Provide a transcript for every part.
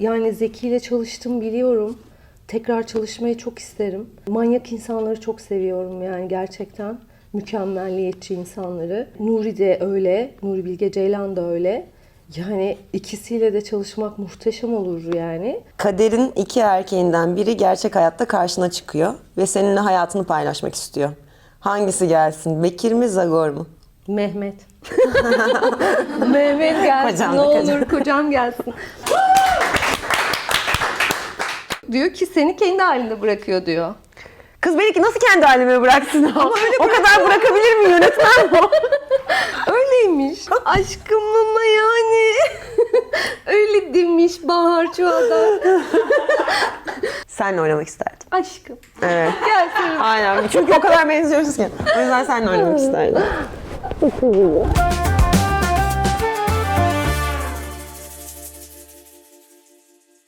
Yani Zeki ile çalıştım biliyorum. Tekrar çalışmayı çok isterim. Manyak insanları çok seviyorum yani gerçekten. Mükemmelliyetçi insanları. Nuri de öyle. Nuri Bilge Ceylan da öyle. Yani ikisiyle de çalışmak muhteşem olur yani. Kaderin iki erkeğinden biri gerçek hayatta karşına çıkıyor ve seninle hayatını paylaşmak istiyor. Hangisi gelsin? Bekir mi, Zagor mu? Mehmet. Mehmet gelsin Kocam ne olur kocam gelsin. Diyor ki seni kendi halinde bırakıyor diyor. Kız belki nasıl kendi halime bıraksın o? o kadar bırakabilir mi yönetmen bu? Öyleymiş. Aşkım ama yani. Öyle demiş Bahar Çuada. Senle oynamak isterdim. Aşkım. Evet. Gelsin. Aynen. Çünkü o kadar benziyoruz ki. O yüzden seninle oynamak isterdim.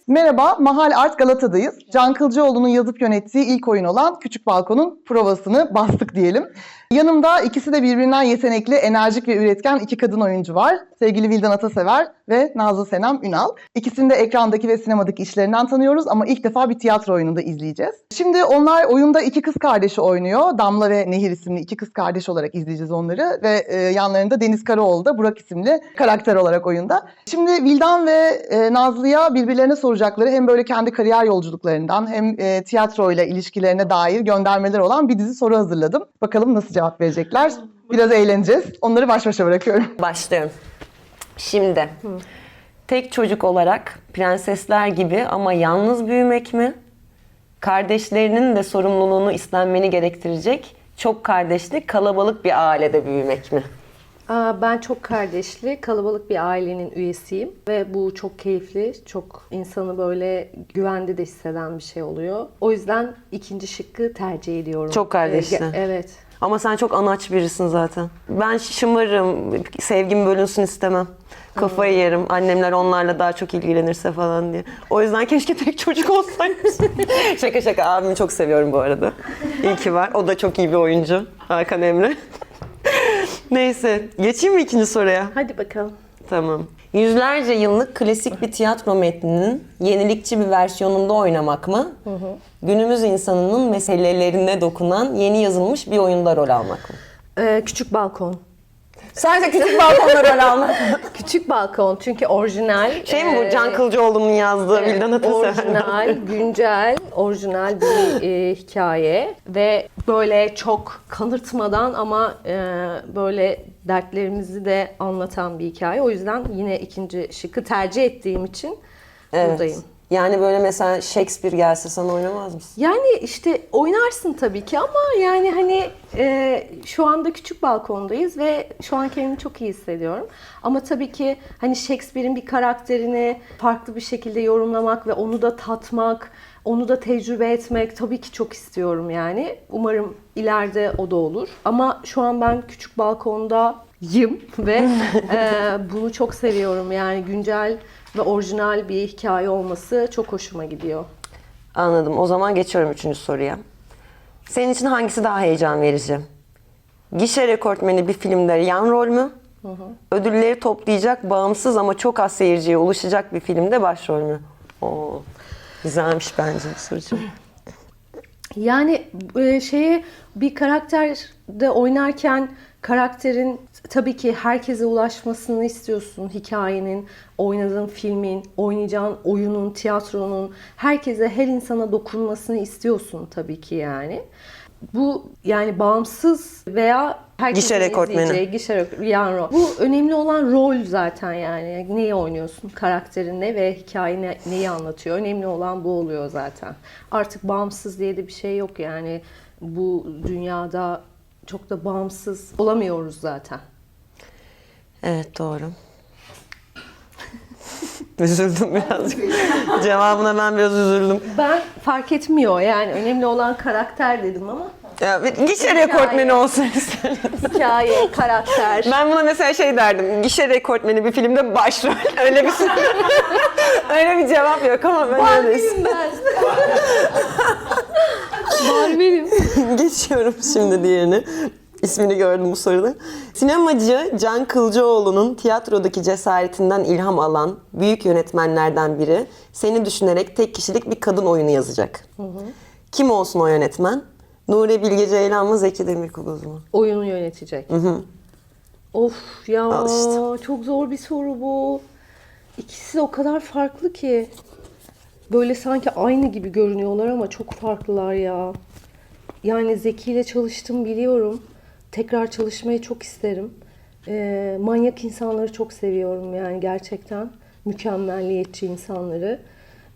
Merhaba, Mahal Art Galata'dayız. Can Kılcıoğlu'nun yazıp yönettiği ilk oyun olan Küçük Balkon'un provasını bastık diyelim. Yanımda ikisi de birbirinden yetenekli, enerjik ve üretken iki kadın oyuncu var. Sevgili Vildan Atasever ve Nazlı Senem Ünal. İkisini de ekrandaki ve sinemadaki işlerinden tanıyoruz ama ilk defa bir tiyatro oyununda izleyeceğiz. Şimdi onlar oyunda iki kız kardeşi oynuyor. Damla ve Nehir isimli iki kız kardeş olarak izleyeceğiz onları. Ve e, yanlarında Deniz Karaoğlu da Burak isimli karakter olarak oyunda. Şimdi Vildan ve e, Nazlı'ya birbirlerine soracakları hem böyle kendi kariyer yolculuklarından hem e, tiyatroyla ilişkilerine dair göndermeler olan bir dizi soru hazırladım. Bakalım nasıl cevap verecekler. Biraz eğleneceğiz. Onları baş başa bırakıyorum. Başlıyorum. Şimdi, tek çocuk olarak prensesler gibi ama yalnız büyümek mi? Kardeşlerinin de sorumluluğunu istenmeni gerektirecek çok kardeşli kalabalık bir ailede büyümek mi? Aa, ben çok kardeşli, kalabalık bir ailenin üyesiyim ve bu çok keyifli, çok insanı böyle güvende de hisseden bir şey oluyor. O yüzden ikinci şıkkı tercih ediyorum. Çok kardeşli. Ee, ge- Evet. Ama sen çok anaç birisin zaten. Ben şımarım, sevgim bölünsün istemem. Kafayı yerim. Annemler onlarla daha çok ilgilenirse falan diye. O yüzden keşke tek çocuk olsaymış. şaka şaka abimi çok seviyorum bu arada. İyi ki var. O da çok iyi bir oyuncu. Hakan Emre. Neyse. Geçeyim mi ikinci soruya? Hadi bakalım. Tamam. Yüzlerce yıllık klasik bir tiyatro metninin yenilikçi bir versiyonunda oynamak mı? Günümüz insanının meselelerine dokunan yeni yazılmış bir oyunda rol almak mı? Ee, küçük balkon. Sadece küçük balkonda rol almak. Küçük balkon çünkü orijinal. Şey mi bu Can Kılıcıoğlu'nun yazdığı Evet, Vildan Atasever? Orijinal, güncel, orijinal bir e, hikaye ve böyle çok kanırtmadan ama e, böyle dertlerimizi de anlatan bir hikaye. O yüzden yine ikinci şıkkı tercih ettiğim için buradayım. Yani böyle mesela Shakespeare gelse sana oynamaz mısın? Yani işte oynarsın tabii ki ama yani hani e, şu anda küçük balkondayız ve şu an kendimi çok iyi hissediyorum. Ama tabii ki hani Shakespeare'in bir karakterini farklı bir şekilde yorumlamak ve onu da tatmak, onu da tecrübe etmek tabii ki çok istiyorum yani. Umarım ileride o da olur. Ama şu an ben küçük balkondayım ve e, bunu çok seviyorum. Yani güncel ve orijinal bir hikaye olması çok hoşuma gidiyor. Anladım. O zaman geçiyorum üçüncü soruya. Senin için hangisi daha heyecan verici? Gişe rekortmeni bir filmde yan rol mü? Ödülleri toplayacak, bağımsız ama çok az seyirciye ulaşacak bir filmde başrol mü? Oo, güzelmiş bence bu sorucu. Yani e, şeye bir karakterde oynarken karakterin tabii ki herkese ulaşmasını istiyorsun. Hikayenin, oynadığın filmin, oynayacağın oyunun, tiyatronun herkese, her insana dokunmasını istiyorsun tabii ki yani. Bu yani bağımsız veya herkesin Gişe rekortmeni. gişe rek- yan rol. Bu önemli olan rol zaten yani. Neyi oynuyorsun, karakterin ne ve hikaye ne- neyi anlatıyor. Önemli olan bu oluyor zaten. Artık bağımsız diye de bir şey yok yani. Bu dünyada çok da bağımsız olamıyoruz zaten. Evet doğru. üzüldüm birazcık. Cevabına ben biraz üzüldüm. Ben fark etmiyor yani. Önemli olan karakter dedim ama. Ya, bir gişe rekortmeni olsun isterim. Hikaye, karakter. Ben buna mesela şey derdim. Gişe rekortmeni bir filmde başrol. Öyle bir öyle bir cevap yok ama ben öyle ben. Barbie'yim. Geçiyorum şimdi diğerine. İsmini gördüm bu soruda. Sinemacı Can Kılcıoğlu'nun tiyatrodaki cesaretinden ilham alan büyük yönetmenlerden biri seni düşünerek tek kişilik bir kadın oyunu yazacak. Kim olsun o yönetmen? Nuri Bilge Ceylan mı Zeki Demirkubuz mu? Oyunu yönetecek. Of ya Al işte. çok zor bir soru bu. İkisi de o kadar farklı ki. Böyle sanki aynı gibi görünüyorlar ama çok farklılar ya. Yani Zeki ile çalıştım biliyorum. Tekrar çalışmayı çok isterim. Ee, manyak insanları çok seviyorum yani gerçekten. Mükemmelliyetçi insanları.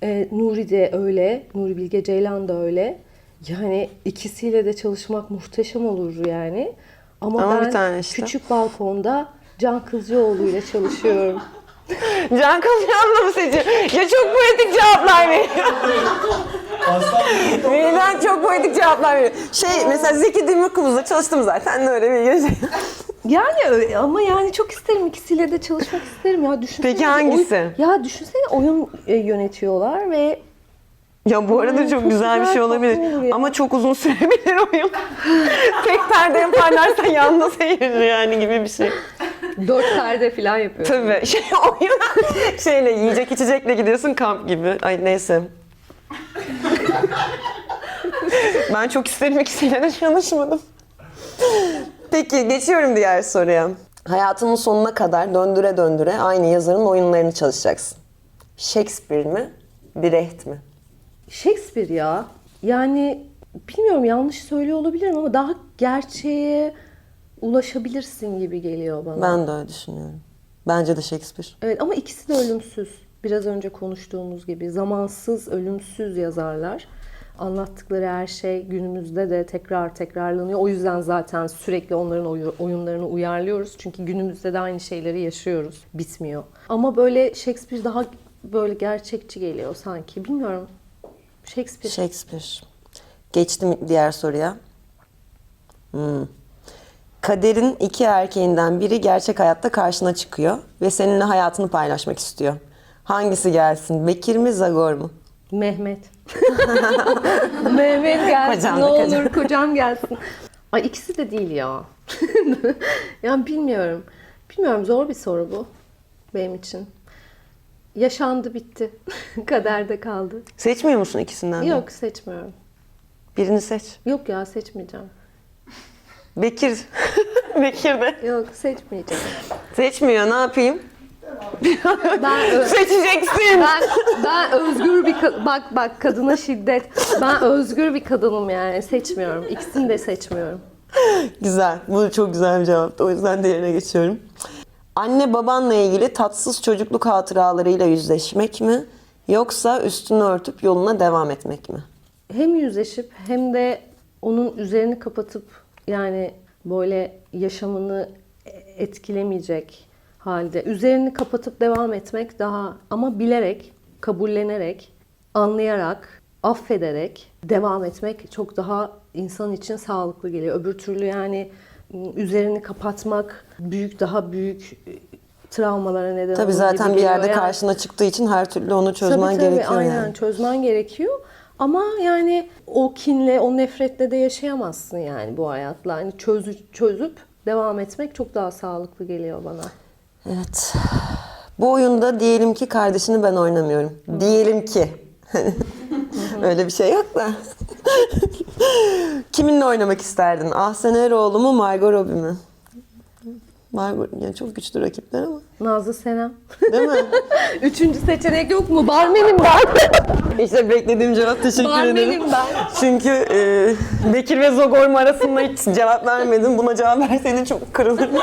Ee, Nuri de öyle. Nuri Bilge Ceylan da öyle. Yani ikisiyle de çalışmak muhteşem olur yani. Ama, Ama ben işte. küçük balkonda Can Kızcıoğlu ile çalışıyorum. Can Kılcıoğlu mu seçiyor? Ya çok poetik cevaplar veriyor. Birden çok poetik cevaplar veriyor. Şey mesela Zeki Demirkubuz'la çalıştım zaten öyle bir şey. Yani öyle ama yani çok isterim ikisiyle de çalışmak isterim ya düşünsene. Peki hangisi? oyun- ya düşünsene oyun e, yönetiyorlar ve Ya bu arada çok çok güzel bir güzel, şey olabilir. ya. Ama çok uzun sürebilir oyun. Tek perde yaparlarsa yanda seyirci yani gibi bir şey. Dört perde falan yapıyor. Tabii. Şey oyun şeyle yiyecek içecekle gidiyorsun kamp gibi. Ay neyse. ben çok isterim ikisiyle de çalışmadım. Peki geçiyorum diğer soruya. Hayatının sonuna kadar döndüre döndüre aynı yazarın oyunlarını çalışacaksın. Shakespeare mi? Brecht mi? Shakespeare ya. Yani bilmiyorum yanlış söylüyor olabilirim ama daha gerçeğe ulaşabilirsin gibi geliyor bana. Ben de öyle düşünüyorum. Bence de Shakespeare. Evet ama ikisi de ölümsüz. Biraz önce konuştuğumuz gibi zamansız, ölümsüz yazarlar. Anlattıkları her şey günümüzde de tekrar tekrarlanıyor. O yüzden zaten sürekli onların oyu- oyunlarını uyarlıyoruz. Çünkü günümüzde de aynı şeyleri yaşıyoruz. Bitmiyor. Ama böyle Shakespeare daha böyle gerçekçi geliyor sanki. Bilmiyorum. Shakespeare. Shakespeare. Geçtim diğer soruya. Hmm. Kaderin iki erkeğinden biri gerçek hayatta karşına çıkıyor ve seninle hayatını paylaşmak istiyor. Hangisi gelsin? Bekir mi, Zagor mu? Mehmet. Mehmet gelsin Kocam ne olur kocam. kocam gelsin. Ay ikisi de değil ya. yani bilmiyorum. Bilmiyorum zor bir soru bu benim için. Yaşandı bitti. Kaderde kaldı. Seçmiyor musun ikisinden de? Yok seçmiyorum. Birini seç. Yok ya seçmeyeceğim. Bekir. Bekir de. Yok seçmeyeceğim. Seçmiyor ne yapayım? Ben ö- Seçeceksin. ben ben özgür bir ka- bak bak kadına şiddet. Ben özgür bir kadınım yani seçmiyorum. İkisini de seçmiyorum. Güzel. Bu çok güzel bir cevaptı. O yüzden diğerine geçiyorum. Anne babanla ilgili tatsız çocukluk hatıralarıyla yüzleşmek mi? Yoksa üstünü örtüp yoluna devam etmek mi? hem yüzleşip hem de onun üzerini kapatıp yani böyle yaşamını etkilemeyecek halde üzerini kapatıp devam etmek daha ama bilerek, kabullenerek, anlayarak, affederek devam etmek çok daha insan için sağlıklı geliyor. Öbür türlü yani üzerini kapatmak büyük daha büyük travmalara neden Tabii zaten bir yerde Yani- karşına çıktığı için her türlü onu çözmen tabii, tabii, gerekiyor aynen yani. çözmen gerekiyor. Ama yani o kinle, o nefretle de yaşayamazsın yani bu hayatla. Hani çözü- çözüp devam etmek çok daha sağlıklı geliyor bana. Evet. Bu oyunda diyelim ki kardeşini ben oynamıyorum. Diyelim ki. Öyle bir şey yok da. Kiminle oynamak isterdin? Ahsen Eroğlu mu, Margot Robbie mi? Margot, yani çok güçlü rakipler ama. Nazlı Senem. Değil mi? Üçüncü seçenek yok mu? Barmenim ben. işte beklediğim cevap teşekkür ederim. Barmenim ben. Çünkü e, Bekir ve Zogor mu arasında hiç cevap vermedim. Buna cevap verseydin çok kırılırdım.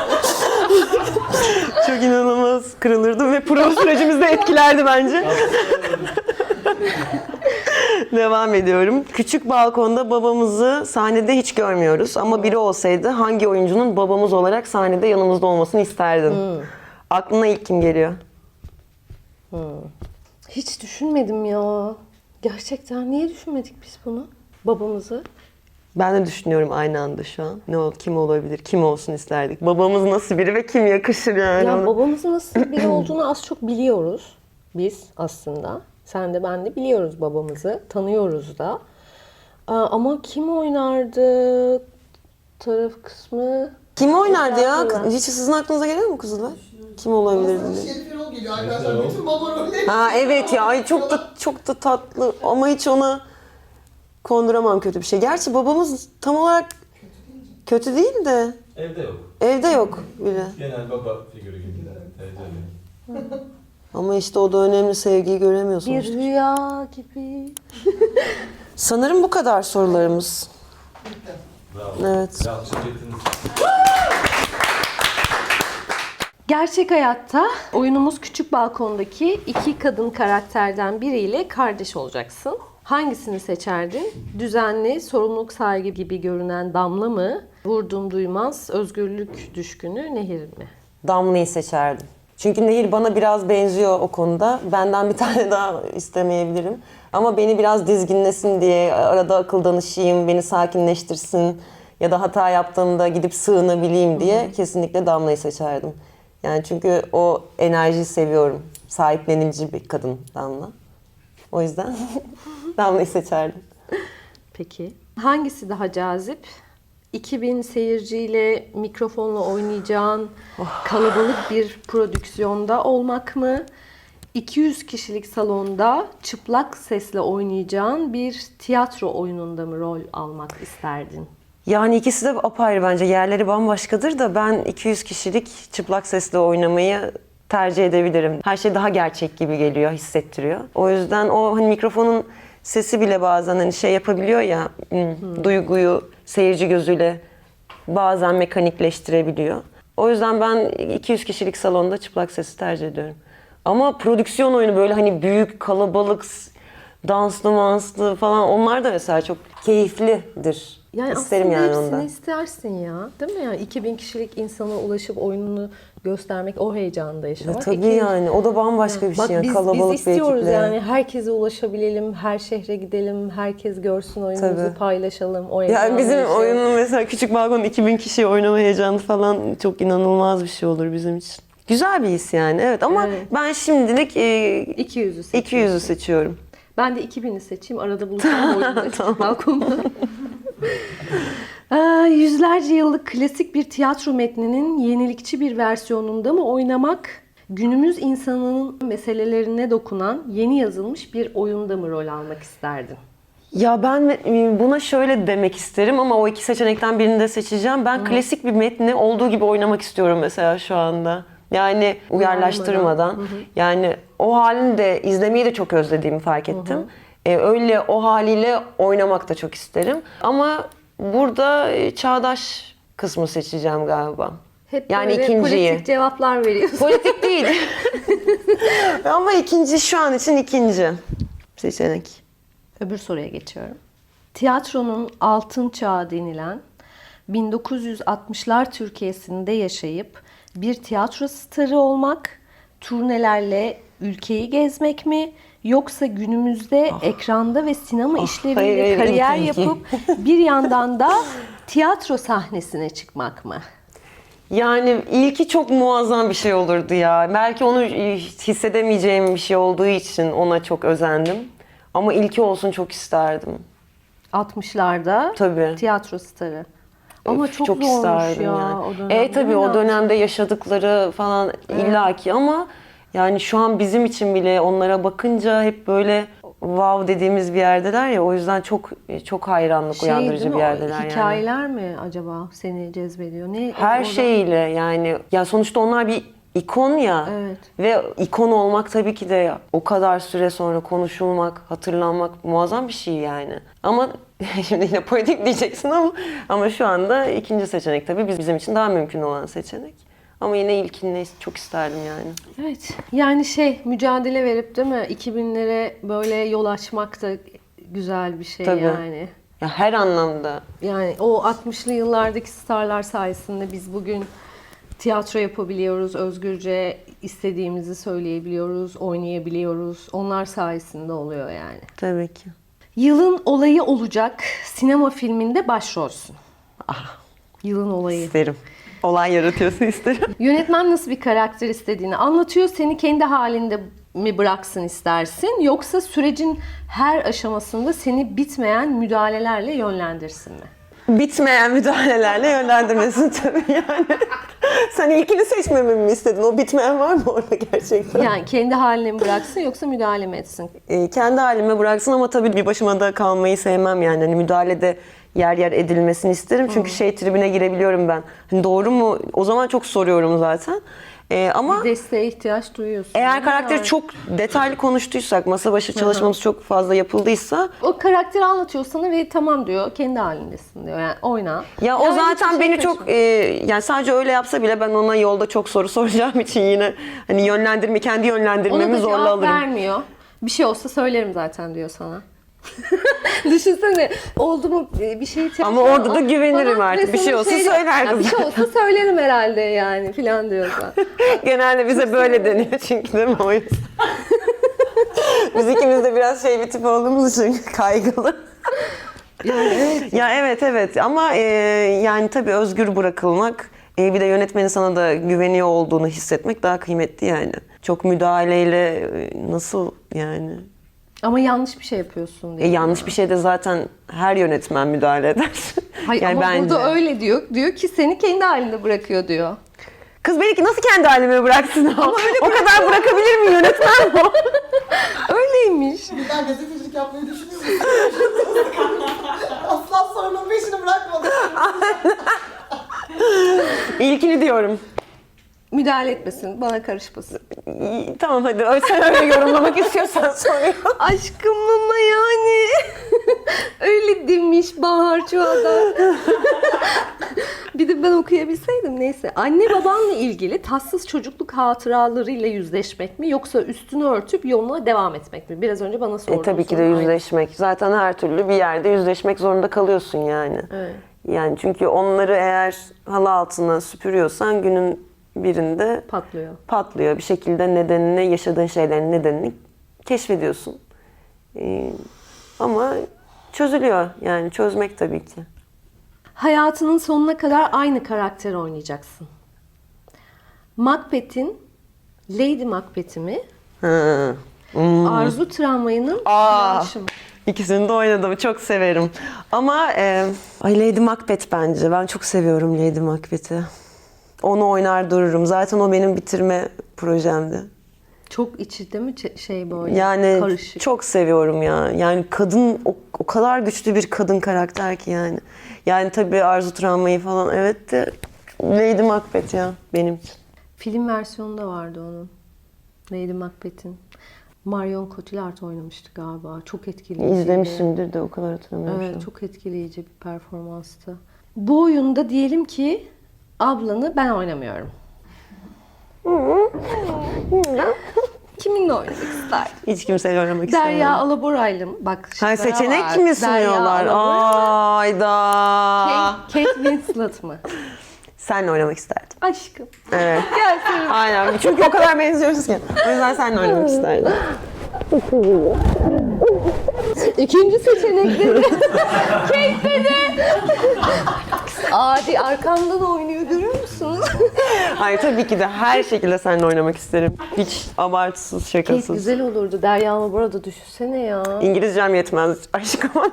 çok inanılmaz kırılırdım ve prova sürecimizi de etkilerdi bence. Devam ediyorum. Küçük balkonda babamızı sahnede hiç görmüyoruz. Ama biri olsaydı hangi oyuncunun babamız olarak sahnede yanımızda olmasını isterdin? Aklına ilk kim geliyor? Hiç düşünmedim ya. Gerçekten niye düşünmedik biz bunu? Babamızı. Ben de düşünüyorum aynı anda şu an. Ne ol, kim olabilir, kim olsun isterdik. Babamız nasıl biri ve kim yakışır yani. Ya ona? babamızın nasıl biri olduğunu az çok biliyoruz. Biz aslında. Sen de ben de biliyoruz babamızı. Tanıyoruz da. Aa, Ama kim oynardı? taraf kısmı Kim oynardı ya? Hiç sizin aklınıza geliyor mu kızlar? Kim olabilir diye. Şerif Erol geliyor arkadaşlar. Bütün baba rolleri. Ha evet ya ay çok da çok da tatlı ama hiç ona konduramam kötü bir şey. Gerçi babamız tam olarak kötü değil de Evde yok. evde yok bile. Genel baba figürü gibi tercih ediyorum. Ama işte o da önemli sevgiyi göremiyorsunuz. bir rüya gibi. Sanırım bu kadar sorularımız. Bravo. Evet. Şirketiniz Gerçek hayatta oyunumuz Küçük Balkon'daki iki kadın karakterden biriyle kardeş olacaksın. Hangisini seçerdin? Düzenli, sorumluluk sahibi gibi görünen Damla mı? Vurdum duymaz, özgürlük düşkünü Nehir mi? Damla'yı seçerdim. Çünkü Nehir bana biraz benziyor o konuda. Benden bir tane daha istemeyebilirim. Ama beni biraz dizginlesin diye arada akıl danışayım, beni sakinleştirsin ya da hata yaptığımda gidip sığınabileyim diye kesinlikle Damla'yı seçerdim. Yani çünkü o enerjiyi seviyorum. Sahiplenici bir kadın Damla. O yüzden Damla'yı seçerdim. Peki. Hangisi daha cazip? 2000 seyirciyle mikrofonla oynayacağın kalabalık bir prodüksiyonda olmak mı? 200 kişilik salonda çıplak sesle oynayacağın bir tiyatro oyununda mı rol almak isterdin? Yani ikisi de apayrı bence. Yerleri bambaşkadır da ben 200 kişilik çıplak sesle oynamayı tercih edebilirim. Her şey daha gerçek gibi geliyor, hissettiriyor. O yüzden o hani mikrofonun sesi bile bazen hani şey yapabiliyor ya, hmm, duyguyu seyirci gözüyle bazen mekanikleştirebiliyor. O yüzden ben 200 kişilik salonda çıplak sesi tercih ediyorum. Ama prodüksiyon oyunu böyle hani büyük, kalabalık, danslı manslı falan onlar da mesela çok keyiflidir. Yani İsterim aslında yani hepsini ondan. istersin ya. Değil mi? Yani 2000 kişilik insana ulaşıp oyununu göstermek, o heyecanı da Ya yaşamak. tabii İki- yani o da bambaşka bir Bak şey yani biz, kalabalık biz istiyoruz bir ekiple. yani herkese ulaşabilelim, her şehre gidelim, herkes görsün oyunumuzu Tabii. paylaşalım. O Yani bizim yaşayalım. oyunun mesela küçük balkon 2000 kişi oynama heyecanı falan çok inanılmaz bir şey olur bizim için. Güzel bir his yani evet ama Evet. ben şimdilik e, 200'ü seçiyorum. 200'ü seçiyorum. Ben de 2000'i seçeyim. Arada buluşalım oyunda. Balkonda. Aa, Yüzlerce yıllık klasik bir tiyatro metninin yenilikçi bir versiyonunda mı oynamak, günümüz insanının meselelerine dokunan yeni yazılmış bir oyunda mı rol almak isterdin? Ya ben e, buna şöyle demek isterim ama o iki seçenekten birini de seçeceğim. Ben klasik bir metni olduğu gibi oynamak istiyorum mesela şu anda. Yani uyarlaştırmadan. Yani o halini de izlemeyi de çok özlediğimi fark ettim. E, öyle o haliyle oynamak da çok isterim. Ama burada e, çağdaş kısmı seçeceğim galiba. Hep Yani böyle ikinciyi. politik cevaplar veriyorsun. Politik değil. Ama ikinci şu an için ikinci seçenek. Öbür soruya geçiyorum. Tiyatronun altın çağı denilen 1960'lar Türkiye'sinde yaşayıp bir tiyatro starı olmak, turnelerle ülkeyi gezmek mi yoksa günümüzde ekranda ve sinema işleriyle Ah. hayır, hayır, kariyer ilk. yapıp bir yandan da tiyatro sahnesine çıkmak mı? Yani ilki çok muazzam bir şey olurdu ya. Belki onu hissedemeyeceğim bir şey olduğu için ona çok özendim. Ama ilki olsun çok isterdim. 60'larda Tabii. tiyatro starı. Ama Öf, çok, zormuş ya yani. o dönem. E tabii o dönemde yaşadıkları falan illaki ama yani şu an bizim için bile onlara bakınca hep böyle wow dediğimiz bir yerdeler ya o yüzden çok çok hayranlık Şey, uyandırıcı bir yerdeler yani. Hikayeler mi acaba seni cezbediyor? Ne Her orada- şeyiyle yani ya sonuçta onlar bir ikon ya Evet. ve ikon olmak tabii ki de o kadar süre sonra konuşulmak, hatırlanmak muazzam bir şey yani. Ama şimdi yine politik diyeceksin ama ama şu anda ikinci seçenek tabii biz- bizim için daha mümkün olan seçenek. Ama yine ilkini çok isterdim yani. Evet. Yani şey mücadele verip değil mi 2000'lere böyle yol açmak da güzel bir şey Tabii. yani. Ya her anlamda Yani o 60'lı yıllardaki starlar sayesinde biz bugün tiyatro yapabiliyoruz, özgürce istediğimizi söyleyebiliyoruz, oynayabiliyoruz. Onlar sayesinde oluyor yani. tabii ki. Yılın olayı olacak sinema filminde başrolsün. Ah. Yılın olayı. İsterim. Olay yaratıyorsun isterim. Yönetmen nasıl bir karakter istediğini anlatıyor. Seni kendi halinde mi bıraksın istersin yoksa sürecin her aşamasında seni bitmeyen müdahalelerle yönlendirsin mi? bitmeyen müdahalelerle yönlendirmesin tabii yani. Sen ilkini seçmememi mi istedin? O bitmeyen var mı orada gerçekten? Yani kendi haline mi bıraksın yoksa müdahale mi etsin? Ee, kendi halime bıraksın ama tabii bir başıma da kalmayı sevmem yani. Hani müdahalede yer yer edilmesini isterim. Çünkü şey tribine girebiliyorum ben. Hani doğru mu? O zaman çok soruyorum zaten. Ee, ama Desteğe ihtiyaç duyuyorsun. eğer karakteri Yani. çok detaylı konuştuysak, masa başı çalışmamız çok fazla yapıldıysa O karakteri anlatıyor sana ve tamam diyor kendi halindesin diyor yani oyna. Ya o Yani zaten hiçbir şey beni çok e, yani sadece öyle yapsa bile ben ona yolda çok soru soracağım için yine hani yönlendirme kendi Ona yönlendirmemi da zorla cevap alırım. vermiyor. Bir şey olsa söylerim zaten diyor sana. Düşünsene oldu mu bir şey Ama orada da güvenirim bana artık. Bir şey olsa diyor, söyler "Ya Bir kızım." şey olsa söylerim herhalde yani filan diyor zaten. Genelde bize böyle deniyor çünkü değil mi o yüzden. Biz ikimiz de biraz şey bir tip olduğumuz için kaygılı. Ya evet evet ama e, yani tabii özgür bırakılmak e, bir de yönetmenin sana da güveniyor olduğunu hissetmek daha kıymetli yani. Çok müdahaleyle e, nasıl yani? Ama yanlış bir şey yapıyorsun E, diyor. yanlış bir şeyde zaten her yönetmen müdahale eder. Hayır yani ama bence. burada öyle diyor. Diyor ki seni kendi halinde bırakıyor diyor. Kız belki nasıl kendi halime bıraksın o? o kadar bırakabilir mi yönetmen o? Öyleymiş. Birden gazetecilik yapmayı düşünüyor musun? Asla sorunun peşini bırakmadım. İlkini diyorum. Müdahale etmesin, bana karışmasın. Tamam hadi öyle- sen öyle yorumlamak istiyorsan soruyor. Aşkım ama yani. Öyle demiş Bahar Çuada. bir de ben okuyabilseydim neyse. Anne babanla ilgili tatsız çocukluk hatıralarıyla yüzleşmek mi yoksa üstünü örtüp yoluna devam etmek mi? Biraz önce bana sordun. E, tabii ki de yüzleşmek. Zaten her türlü bir yerde yüzleşmek zorunda kalıyorsun yani. Evet. Yani çünkü onları eğer halı altına süpürüyorsan günün birinde Patlıyor. patlıyor. Bir şekilde nedenini, yaşadığın şeylerin nedenini keşfediyorsun. Ee, ama çözülüyor yani çözmek tabii ki. Hayatının sonuna kadar aynı karakteri oynayacaksın. Macbeth'in Lady Macbeth'i mi? Ha. Arzu Tramvayı'nın mı? İkisini de oynadım. Çok severim. Ama e, ay Lady Macbeth bence. Ben çok seviyorum Lady Macbeth'i. Onu oynar dururum. Zaten o benim bitirme projemdi. Çok içi değil mi şey böyle Yani karışık. çok seviyorum ya. Yani kadın o, o kadar güçlü bir kadın karakter ki yani. Yani tabii Arzu Travmayı falan evet de Lady Macbeth ya benim için. Film versiyonu da vardı onun. Lady Macbeth'in. Marion Cotillard oynamıştı galiba. Çok etkileyiciydi. İzlemişimdir de o kadar hatırlamıyorum. Evet, çok etkileyici bir performanstı. Bu oyunda diyelim ki ablanı ben oynamıyorum. Kiminle oynamak isterdin? Hiç kimseyle oynamak Derya istemiyorum. Alaboray'la mı? Bak şıklara seçenek var. mi Derya sunuyorlar? Alabora, Ayda. Kate, Kate Winslet mı? Senle oynamak isterdim. Aşkım. Evet. Gel. Aynen. Çünkü o kadar benziyoruz ki. O yüzden seninle oynamak isterdim. İkinci seçenek dedi. Kate dedi. Adi arkamdan oynuyor görüyor musunuz? Hayır tabii ki de her şekilde seninle oynamak isterim. Hiç abartısız, Kate şakasız. güzel olurdu. Derya Alabora da düşünsene ya. İngilizcem yetmez aşkım.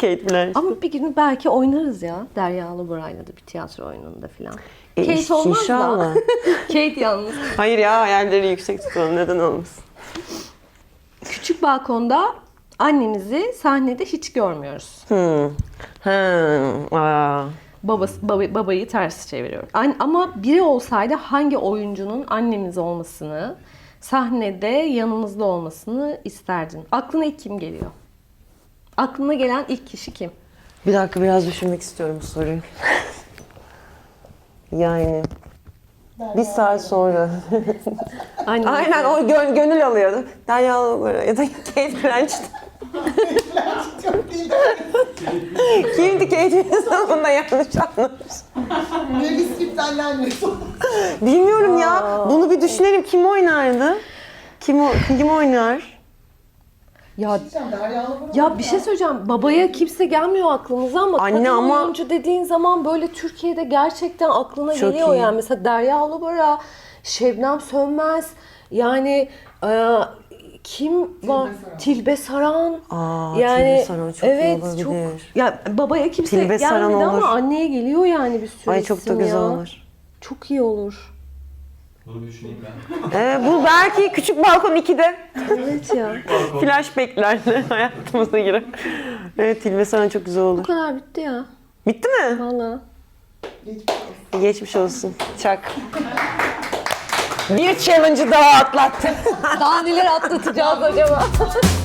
Kate Blanchett. Ama bir gün belki oynarız ya Derya Alabora'yla da bir tiyatro oyununda falan. E, Kate iş- olmaz inşallah. da. Kate yalnız. Hayır ya hayalleri yüksek tutalım. Neden olmasın? Küçük balkonda annemizi sahnede hiç görmüyoruz. Hmm. Ha. Aa. Babası, baba- babayı ters çeviriyor. An- ama biri olsaydı hangi oyuncunun annemiz olmasını, sahnede yanımızda olmasını isterdin? Aklına ilk kim geliyor? Aklına gelen ilk kişi kim? Bir dakika biraz düşünmek istiyorum bu soruyu. yani bir saat sonra. Annemiz. Aynen o gön- gönül alıyordu. Derya ya da Kate Blanchett. Kimdi Kate Winslet? Bunu da yanlış anlamış. Meryl Streep'ten gelmiyor. Bilmiyorum ya. Bunu bir düşünelim. Kim oynardı? Kim, o, kim oynar? Ya Alabora. Ya bir şey söyleyeceğim. Babaya kimse gelmiyor aklımıza ama Anne kadın ama- oyuncu dediğin zaman böyle Türkiye'de gerçekten aklına Çok geliyor iyi. yani. Mesela Derya Alabora, Şebnem Sönmez yani e, kim var? Tilbe Saran. Aa, yani Tilbe Saran çok iyi evet olabilir. çok ya babaya kimse Tilbe Saran gelmedi olur. ama anneye geliyor yani bir sürü Ay çok da güzel ya. olur. Çok iyi olur. Bunu düşüneyim ben. Evet, bu belki Küçük Balkon 2'de Evet ya. flashbacklerle hayatımıza girer. Evet Tilbe Saran çok güzel Bu olur. kadar bitti ya. Bitti mi? Valla. Geçmiş olsun. Çak. Bir challenge'ı daha atlattı. Daha neler atlatacağız acaba?